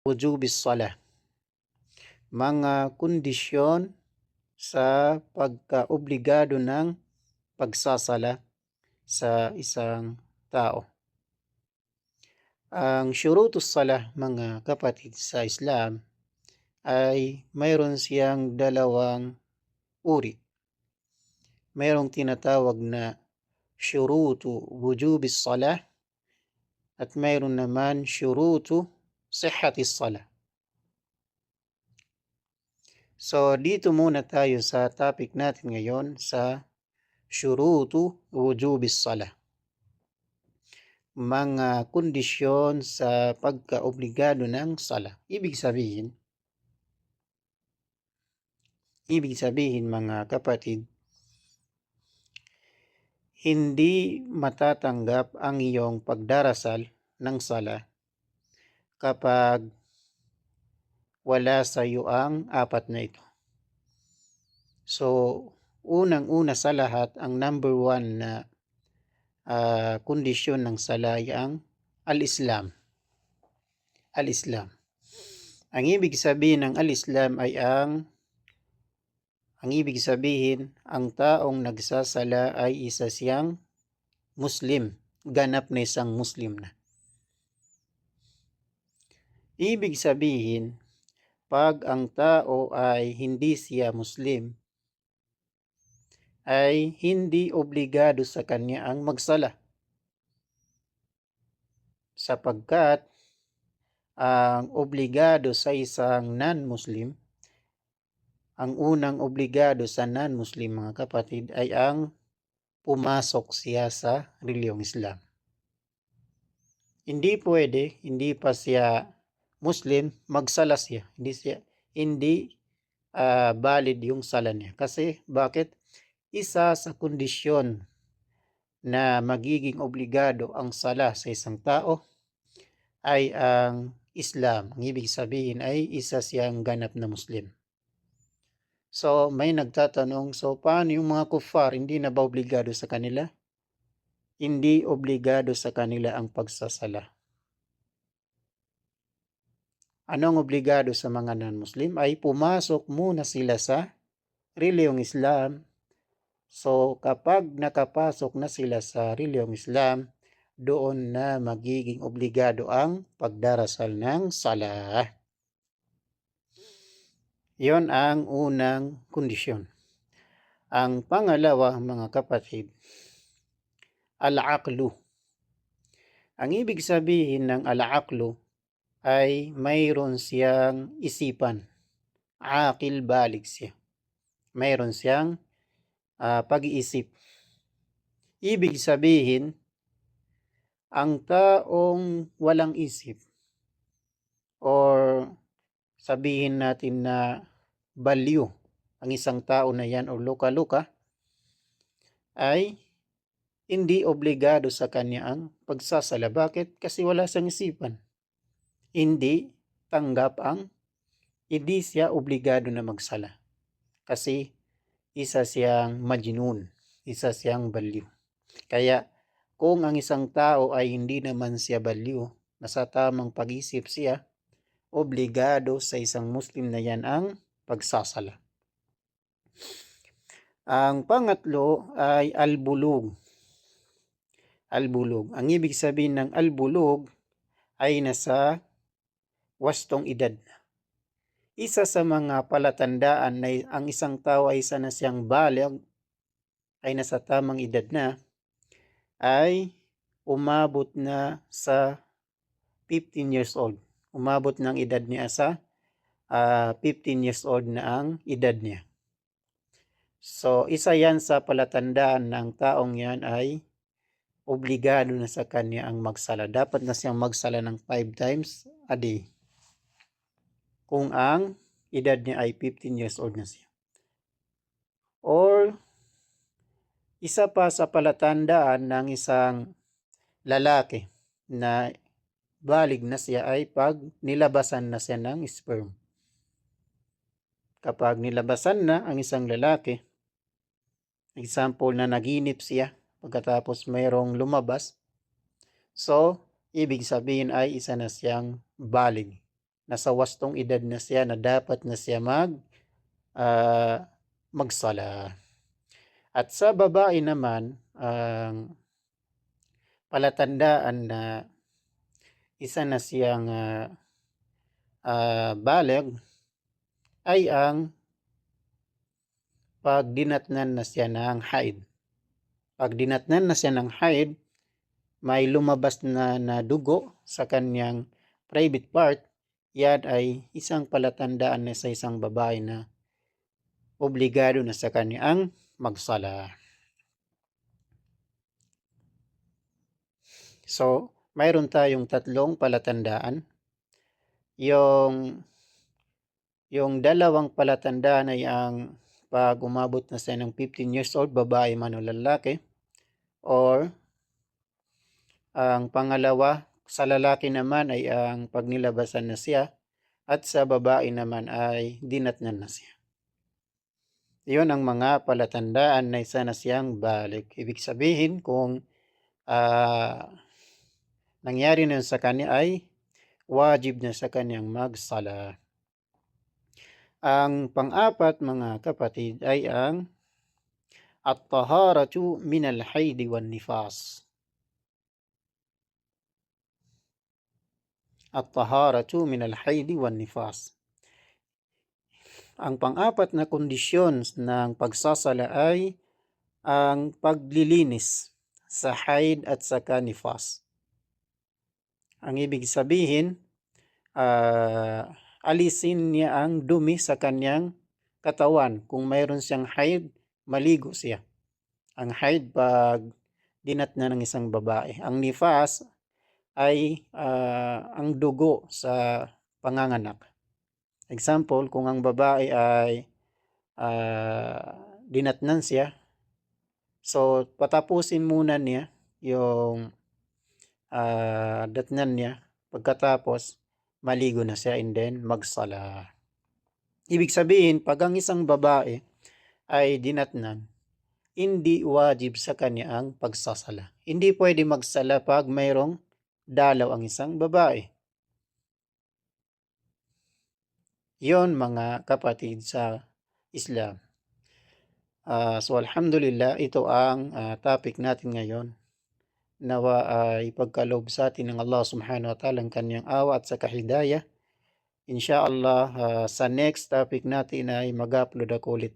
wujubis salah. Mga kondisyon sa pagkaobligado ng pagsasala sa isang tao. Ang syurutus salah mga kapatid sa Islam ay mayroon siyang dalawang uri. Mayroong tinatawag na syurutu wujubis salah at mayroon naman syurutu sihhatis salah. So dito muna tayo sa topic natin ngayon sa syurutu wujubis salah. Mga kondisyon sa pagkaobligado ng sala. Ibig sabihin, ibig sabihin mga kapatid, hindi matatanggap ang iyong pagdarasal ng sala kapag wala sa iyo ang apat na ito. So, unang-una sa lahat, ang number one na uh, kondisyon ng sala ay ang al-Islam. Al-Islam. Ang ibig sabihin ng al-Islam ay ang ang ibig sabihin, ang taong nagsasala ay isa siyang Muslim, ganap na isang Muslim na. Ibig sabihin, pag ang tao ay hindi siya Muslim, ay hindi obligado sa kanya ang magsala. Sapagkat ang obligado sa isang non-Muslim, ang unang obligado sa non-Muslim mga kapatid ay ang pumasok siya sa reliyong Islam. Hindi pwede, hindi pa siya Muslim, magsala siya. Hindi siya, hindi uh, valid yung sala niya. Kasi bakit? Isa sa kondisyon na magiging obligado ang sala sa isang tao ay ang Islam. Ang ibig sabihin ay isa siyang ganap na Muslim. So, may nagtatanong, so paano yung mga kuffar, hindi na ba obligado sa kanila? Hindi obligado sa kanila ang pagsasala. Anong obligado sa mga non-Muslim ay pumasok muna sila sa reliyong Islam. So kapag nakapasok na sila sa reliyong Islam, doon na magiging obligado ang pagdarasal ng salah. Yon ang unang kondisyon. Ang pangalawa, mga kapatid, al-aqlu. Ang ibig sabihin ng al-aqlu ay mayroon siyang isipan. Akil balik siya. Mayroon siyang uh, pag-iisip. Ibig sabihin, ang taong walang isip or sabihin natin na baliw ang isang tao na yan o luka-luka ay hindi obligado sa kanya ang pagsasala. Bakit? Kasi wala siyang isipan hindi tanggap ang hindi siya obligado na magsala. Kasi isa siyang majinun, isa siyang baliw. Kaya kung ang isang tao ay hindi naman siya baliw, nasa tamang pag-isip siya, obligado sa isang Muslim na yan ang pagsasala. Ang pangatlo ay albulog. Albulog. Ang ibig sabihin ng albulog ay nasa wastong edad na. Isa sa mga palatandaan na ang isang tao ay isa na siyang balag, ay nasa tamang edad na, ay umabot na sa 15 years old. Umabot ng edad niya sa uh, ah, 15 years old na ang edad niya. So, isa yan sa palatandaan ng taong yan ay obligado na sa kanya ang magsala. Dapat na siyang magsala ng 5 times a day kung ang edad niya ay 15 years old na siya. Or isa pa sa palatandaan ng isang lalaki na balig na siya ay pag nilabasan na siya ng sperm. Kapag nilabasan na ang isang lalaki, example na naginip siya pagkatapos mayroong lumabas, so ibig sabihin ay isa na siyang balig nasa wastong edad na siya na dapat na siya mag ah, magsala. At sa babae naman, ang palatandaan na isa na siyang ah, ah, balig ay ang pag dinatnan na siya ng haid. Pag dinatnan na siya ng haid, may lumabas na, na dugo sa kanyang private part, yan ay isang palatandaan na sa isang babae na obligado na sa kanyang magsala. So, mayroon tayong tatlong palatandaan. Yung yung dalawang palatandaan ay ang pag umabot na siya ng 15 years old, babae man o lalaki. Or ang pangalawa, sa lalaki naman ay ang pag nilabasan na siya at sa babae naman ay dinatnan na siya. Iyon ang mga palatandaan na isa na siyang balik. Ibig sabihin kung ah, nangyari na sa kanya ay wajib na sa kanyang magsala. Ang pang-apat mga kapatid ay ang at-taharatu min al-hayd wan nifas. At-taharatu min al-hayd wan nifas. Ang pang-apat na kondisyon ng pagsasala ay ang paglilinis sa haid at sa nifas. Ang ibig sabihin, ah, alisin niya ang dumi sa kanyang katawan. Kung mayroon siyang haid, maligo siya. Ang haid pag dinat na ng isang babae. Ang nifas ay ah, ang dugo sa panganganak. Example, kung ang babae ay ah, dinatnan siya, so patapusin muna niya yung ah, datnan niya. Pagkatapos, maligo na siya and then magsala. Ibig sabihin, pag ang isang babae ay dinatnan, hindi wajib sa kanya ang pagsasala. Hindi pwede magsala pag mayroong dalaw ang isang babae. Yon mga kapatid sa Islam. Ah, so alhamdulillah, ito ang ah, topic natin ngayon. Nawa ay pagkaloob sa atin ng Allah subhanahu wa ta'ala ang kanyang awa at sa kahidaya. Inshallah, ah, sa next topic natin ay mag-upload ako ulit